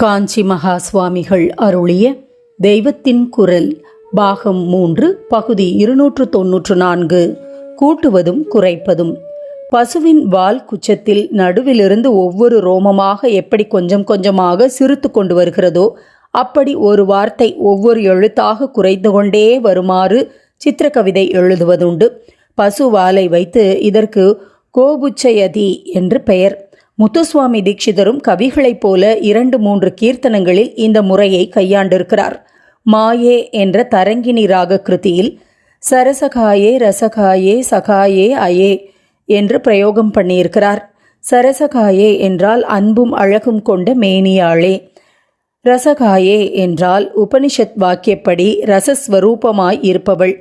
காஞ்சி மகா சுவாமிகள் அருளிய தெய்வத்தின் குரல் பாகம் மூன்று பகுதி இருநூற்று தொன்னூற்று நான்கு. கூட்டுவதும் குறைப்பதும். பசுவின் வால் குச்சத்தில் நடுவிலிருந்து ஒவ்வொரு ரோமமாக எப்படி கொஞ்சம் கொஞ்சமாக சிரித்து கொண்டு வருகிறதோ அப்படி ஒரு வார்த்தை ஒவ்வொரு எழுத்தாக குறைந்து கொண்டே வருமாறு சித்திரக்கவிதை எழுதுவதுண்டு. பசுவாலை வைத்து இதற்கு கோபுச்சயதி என்று பெயர். முத்துசுவாமி தீட்சிதரும் கவிகளைப் போல இரண்டு மூன்று கீர்த்தனங்களில் இந்த முறையை கையாண்டிருக்கிறார். மாயே என்ற தரங்கிணி ராக கிருதியில் சரசகாயே ரசகாயே சகாயே அயே என்று பிரயோகம் பண்ணியிருக்கிறார். சரசகாயே என்றால் அன்பும் அழகும் கொண்ட மேனியாளே. ரசகாயே என்றால் உபனிஷத் வாக்கியப்படி ரசஸ்வரூபமாய் இருப்பவள்.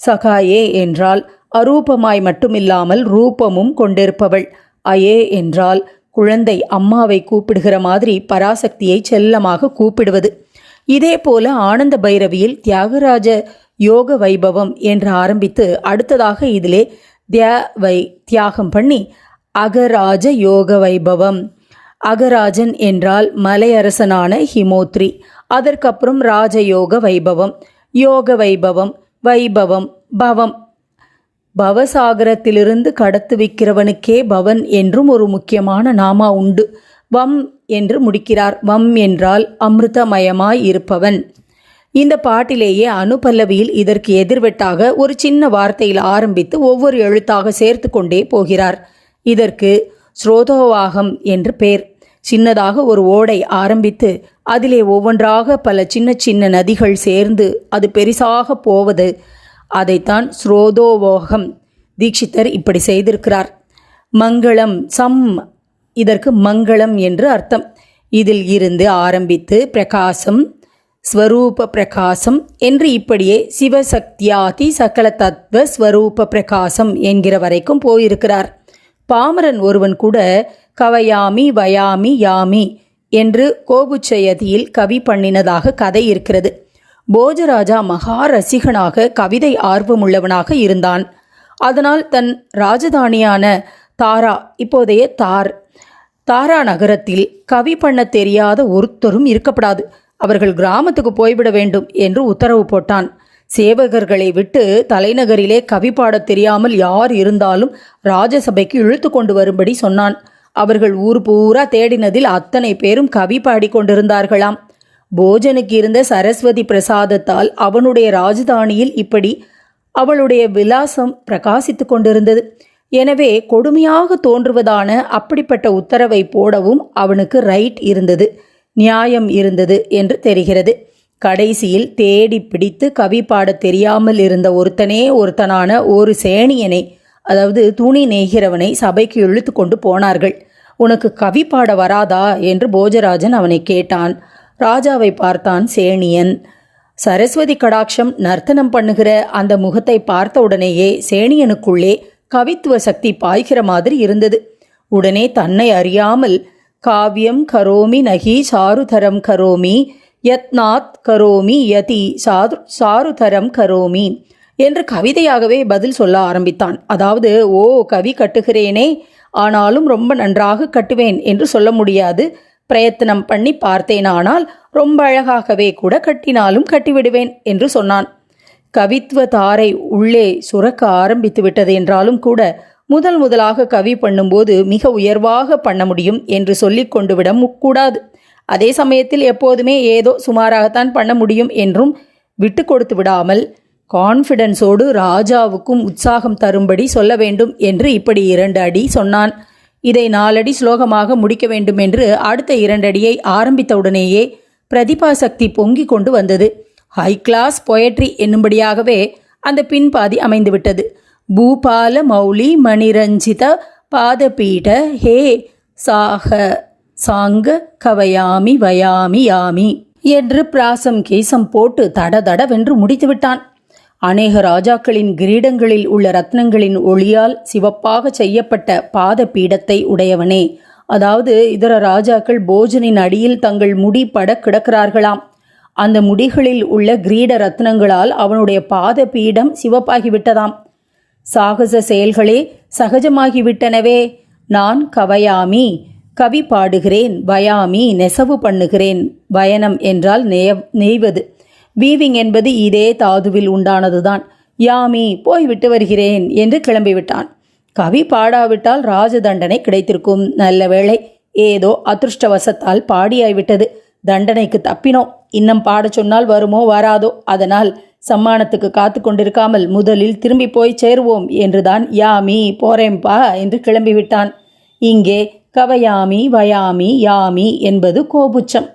சகாயே என்றால் அரூபமாய் மட்டுமில்லாமல் ரூபமும் கொண்டிருப்பவள். அயே என்றால் குழந்தை அம்மாவை கூப்பிடுகிற மாதிரி பராசக்தியை செல்லமாக கூப்பிடுவது. இதேபோல ஆனந்த பைரவியில் தியாகராஜ யோக வைபவம் என்று ஆரம்பித்து அடுத்ததாக இதிலே திய வை தியாகம் பண்ணி அகராஜ யோக வைபவம். அகராஜன் என்றால் மலையரசனான ஹிமோத்ரி. அதற்கப்புறம் ராஜயோக வைபவம். யோக வைபவம் வைபவம் பவம் பவசாகரத்திலிருந்து கடத்து விக்கிறவனுக்கே பவன் என்றும் ஒரு முக்கியமான நாமா உண்டு. வம் என்று முடிக்கிறார். வம் என்றால் அமிர்தமயமாய் இருப்பவன். இந்த பாட்டிலேயே அனுபல்லவியில் இதற்கு எதிர்வெட்டாக ஒரு சின்ன வார்த்தையில் ஆரம்பித்து ஒவ்வொரு எழுத்தாக சேர்த்து கொண்டே போகிறார். இதற்கு ஸ்ரோதோவாகம் என்று பெயர் சின்னதாக ஒரு ஓடை ஆரம்பித்து அதிலே ஒவ்வொன்றாக பல சின்ன சின்ன நதிகள் சேர்ந்து அது பெரிசாக போவது அதைத்தான் ஸ்ரோதோவோகம் தீட்சிதர் இப்படி செய்திருக்கிறார். மங்களம் சம் இதற்கு மங்களம் என்று அர்த்தம். இதில் இருந்து ஆரம்பித்து பிரகாசம் ஸ்வரூப பிரகாசம் என்று இப்படியே சிவசக்தியாதி சகல தத்துவ ஸ்வரூப பிரகாசம் என்கிற வரைக்கும் போயிருக்கிறார். பாமரன் ஒருவன் கூட கவயாமி வயாமி யாமி என்று கோபுச்சயதியில் கவி பண்ணினதாக கதை இருக்கிறது. போஜராஜா மகா ரசிகனாக கவிதை ஆர்வமுள்ளவனாக இருந்தான். அதனால் தன் ராஜதானியான தாரா இப்போதைய தார் தாரா நகரத்தில் கவி பண்ண தெரியாத ஒருத்தரும் இருக்கப்படாது. அவர்கள் கிராமத்துக்கு போய்விட வேண்டும் என்று உத்தரவு போட்டான். சேவகர்களை விட்டு தலைநகரிலே கவி பாடத் தெரியாமல் யார் இருந்தாலும் ராஜசபைக்கு இழுத்து கொண்டு வரும்படி சொன்னான். அவர்கள் ஊர் பூரா தேடினதில் அத்தனை பேரும் கவி பாடிக் கொண்டிருந்தார்களாம். போஜனுக்கு இருந்த சரஸ்வதி பிரசாதத்தால் அவனுடைய ராஜதானியில் இப்படி அவளுடைய விலாசம் பிரகாசித்து கொண்டிருந்தது. எனவே கொடுமையாக தோன்றுவதான அப்படிப்பட்ட உத்தரவை போடவும் அவனுக்கு ரைட் இருந்தது நியாயம் இருந்தது என்று தெரிகிறது. கடைசியில் தேடி பிடித்து கவி பாடத் தெரியாமல் இருந்த ஒருத்தனே ஒருத்தனான ஒரு சேணியனை அதாவது துணி நெய்கிறவனை சபைக்கு இழுத்து கொண்டு போனார்கள். உனக்கு கவி பாட வராதா? என்று போஜராஜன் அவனை கேட்டான். ராஜாவை பார்த்தான் சேணியன். சரஸ்வதி கடாட்சம் நர்த்தனம் பண்ணுகிற அந்த முகத்தை பார்த்த உடனேயே சேணியனுக்குள்ளே கவித்துவ சக்தி பாய்கிற மாதிரி இருந்தது. உடனே தன்னை அறியாமல் காவியம் கரோமி நகி சாருதரம் கரோமி யத்நாத் கரோமி யதி சாது சாருதரம் கரோமி என்று கவிதையாகவே பதில் சொல்ல ஆரம்பித்தான். அதாவது ஓ கவி கட்டுகிறேனே ஆனாலும் ரொம்ப நன்றாக கட்டுவேன் என்று சொல்ல முடியாது. பிரயத்தனம் பண்ணி பார்த்தேனானால் ரொம்ப அழகாகவே கூட கட்டினாலும் கட்டிவிடுவேன் என்று சொன்னான். கவித்துவ தாரை உள்ளே சுரக்க ஆரம்பித்து விட்டது என்றாலும் கூட முதல் முதலாக கவி பண்ணும்போது மிக உயர்வாக பண்ண முடியும் என்று சொல்லி கொண்டு விட கூடாது அதே சமயத்தில் எப்போதுமே ஏதோ சுமாராகத்தான் பண்ண முடியும் என்றும் விட்டு கொடுத்து விடாமல் கான்ஃபிடன்ஸோடு ராஜாவுக்கும் உற்சாகம் தரும்படி சொல்ல வேண்டும் என்று இப்படி இரண்டு அடி சொன்னான். இதை நாலடி ஸ்லோகமாக முடிக்க வேண்டும் என்று அடுத்த இரண்டடியை ஆரம்பித்தவுடனேயே பிரதிபா சக்தி பொங்கி கொண்டு வந்தது. ஹை கிளாஸ் பொயட்ரி என்னும்படியாகவே அந்த பின்பாதி அமைந்துவிட்டது. பூபால மௌலி மணிரஞ்சித பாதபீட ஹே சாக சாங்க கவயாமி வயாமி யாமி என்று பிராசம் கேசம் போட்டு தட தடவென்று முடித்துவிட்டான். அநேக ராஜாக்களின் கிரீடங்களில் உள்ள ரத்னங்களின் ஒளியால் சிவப்பாக செய்யப்பட்ட பாத பீடத்தை உடையவனே. அதாவது இதர ராஜாக்கள் போஜனின் அடியில் தங்கள் முடி பட கிடக்கிறார்களாம். அந்த முடிகளில் உள்ள கிரீட ரத்னங்களால் அவனுடைய பாத பீடம் சிவப்பாகிவிட்டதாம். சாகச செயல்களே சகஜமாகிவிட்டனவே. நான் கவயாமி கவி பாடுகிறேன் வயாமி நெசவு பண்ணுகிறேன். வயனம் என்றால் நெய் நெய்வது. வீவிங் என்பது இதே தாதுவில் உண்டானதுதான். யாமி போய்விட்டு வருகிறேன் என்று கிளம்பிவிட்டான். கவி பாடாவிட்டால் ராஜ தண்டனை கிடைத்திருக்கும். நல்ல வேளை ஏதோ அதிருஷ்டவசத்தால் பாடியாய்விட்டது. தண்டனைக்கு தப்பினோம் இன்னும் பாடச் சொன்னால் வருமோ வராதோ அதனால் சம்மானத்துக்கு காத்து கொண்டிருக்காமல் முதலில் திரும்பி போய் சேருவோம் என்றுதான் யாமி போறேம்பா என்று கிளம்பிவிட்டான். இங்கே கவயாமி வயாமி யாமி என்பது கோபுச்சம்.